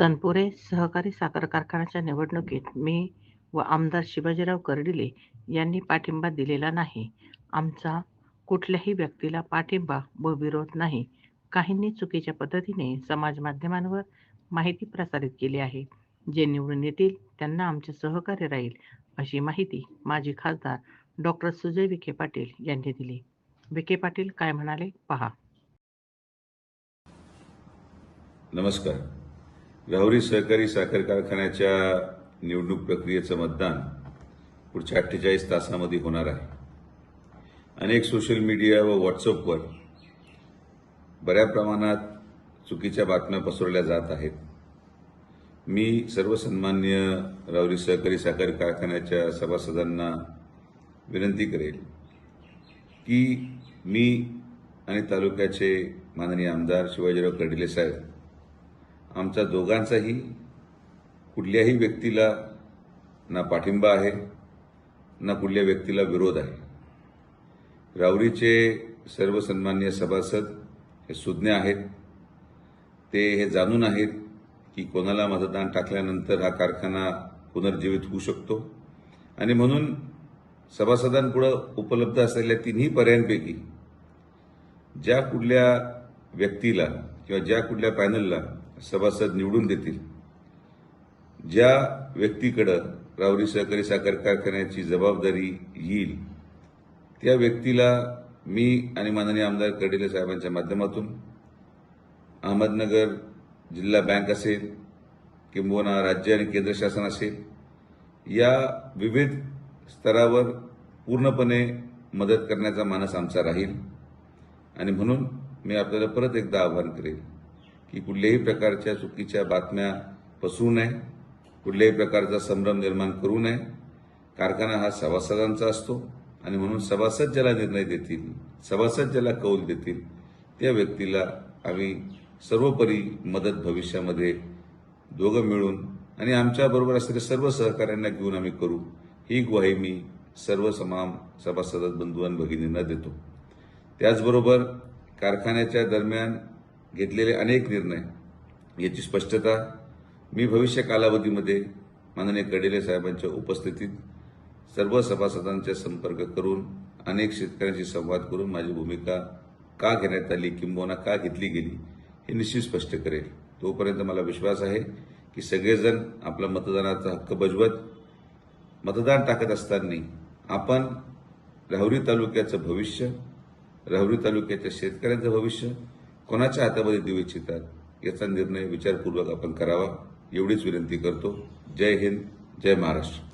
तनपुरे सहकारी साखर कारखान्याच्या निवडणुकीत मी व आमदार शिवाजीराव कर्डिले यांनी पाठिंबा दिलेला नाही. आमचा कुठल्याही व्यक्तीला पाठिंबा व विरोध नाही. काहींनी चुकीच्या पद्धतीने समाज माध्यमांवर माहिती प्रसारित केली आहे. जे निवडून येतील त्यांना आमचे सहकार्य राहील, अशी माहिती माजी खासदार डॉक्टर सुजय विखे पाटील यांनी दिली. विखे पाटील काय म्हणाले पहा. नमस्कार राहुरी सहकारी साखर कारखान्याच्या निवडणूक प्रक्रियेचं मतदान पुढच्या अठ्ठेचाळीस तासामध्ये होणार आहे. अनेक सोशल मीडिया व व्हॉट्सअपवर बऱ्या प्रमाणात चुकीच्या बातम्या पसरवल्या जात आहेत. मी सर्व सन्मान्य राहुरी सहकारी साखर कारखान्याच्या सभासदांना विनंती करेल की मी आणि तालुक्याचे माननीय आमदार शिवाजीराव कर्डिले साहेब आमचा दोघांचाही कुठल्याही व्यक्तीला ना पाठिंबा आहे ना कुठल्या व्यक्तीला विरोध आहे. राऊरीचे सर्व सन्मान्य सभासद हे सुज्ञ आहेत. ते हे जाणून आहेत की कोणाला मतदान टाकल्यानंतर हा कारखाना पुनर्जीवित होऊ शकतो. आणि म्हणून सभासदांपुढं उपलब्ध असलेल्या तिन्ही पर्यायांपैकी ज्या कुठल्या व्यक्तीला किंवा ज्या कुठल्या पॅनलला सभासद निवडून देतील. ज्या व्यक्तीकडं रावरी सहकारी साखर कारखान्याची जबाबदारी येईल त्या व्यक्तीला मी आणि माननीय आमदार कडेले साहेबांच्या माध्यमातून अहमदनगर जिल्हा बँक असेल किंबहुना राज्य आणि केंद्र शासन असेल या विविध स्तरावर पूर्णपणे मदत करण्याचा मानस आमचा राहील. आणि म्हणून मी आपल्याला परत एकदा आवाहन करेल की कुठल्याही प्रकारच्या चुकीच्या बातम्या पसरू नये कुठल्याही प्रकारचा संभ्रम निर्माण करू नये. कारखाना हा सभासदांचा असतो आणि म्हणून सभासद ज्याला निर्णय देतील सभासद ज्याला कौल देतील त्या व्यक्तीला आम्ही सर्वोपरी मदत भविष्यामध्ये दोघं मिळून आणि आमच्याबरोबर असलेल्या सर्व सहकाऱ्यांना घेऊन आम्ही करू. ही ग्वाही मी सर्व समाम सभासद बंधू आणि भगिनींना देतो. त्याचबरोबर कारखान्याच्या दरम्यान घेतलेले अनेक निर्णय. याची स्पष्टता मी भविष्य कालावधीमध्ये माननीय कडेले साहेबांच्या उपस्थितीत सर्व सभासदांचा संपर्क करून अनेक शेतकऱ्यांशी संवाद करून माझी भूमिका का घेण्यात आली किंबहुना का घेतली गेली हे निश्चित स्पष्ट करेल. तोपर्यंत मला विश्वास आहे की सगळेजण आपला मतदानाचा हक्क बजवत मतदान टाकत असताना आपण राहुरी तालुक्याचं भविष्य राहुरी तालुक्याच्या शेतकऱ्यांचं भविष्य कोणाच्या हातामध्ये देऊ इच्छितात याचा निर्णय विचारपूर्वक आपण करावा एवढीच विनंती करतो. जय हिंद जय महाराष्ट्र.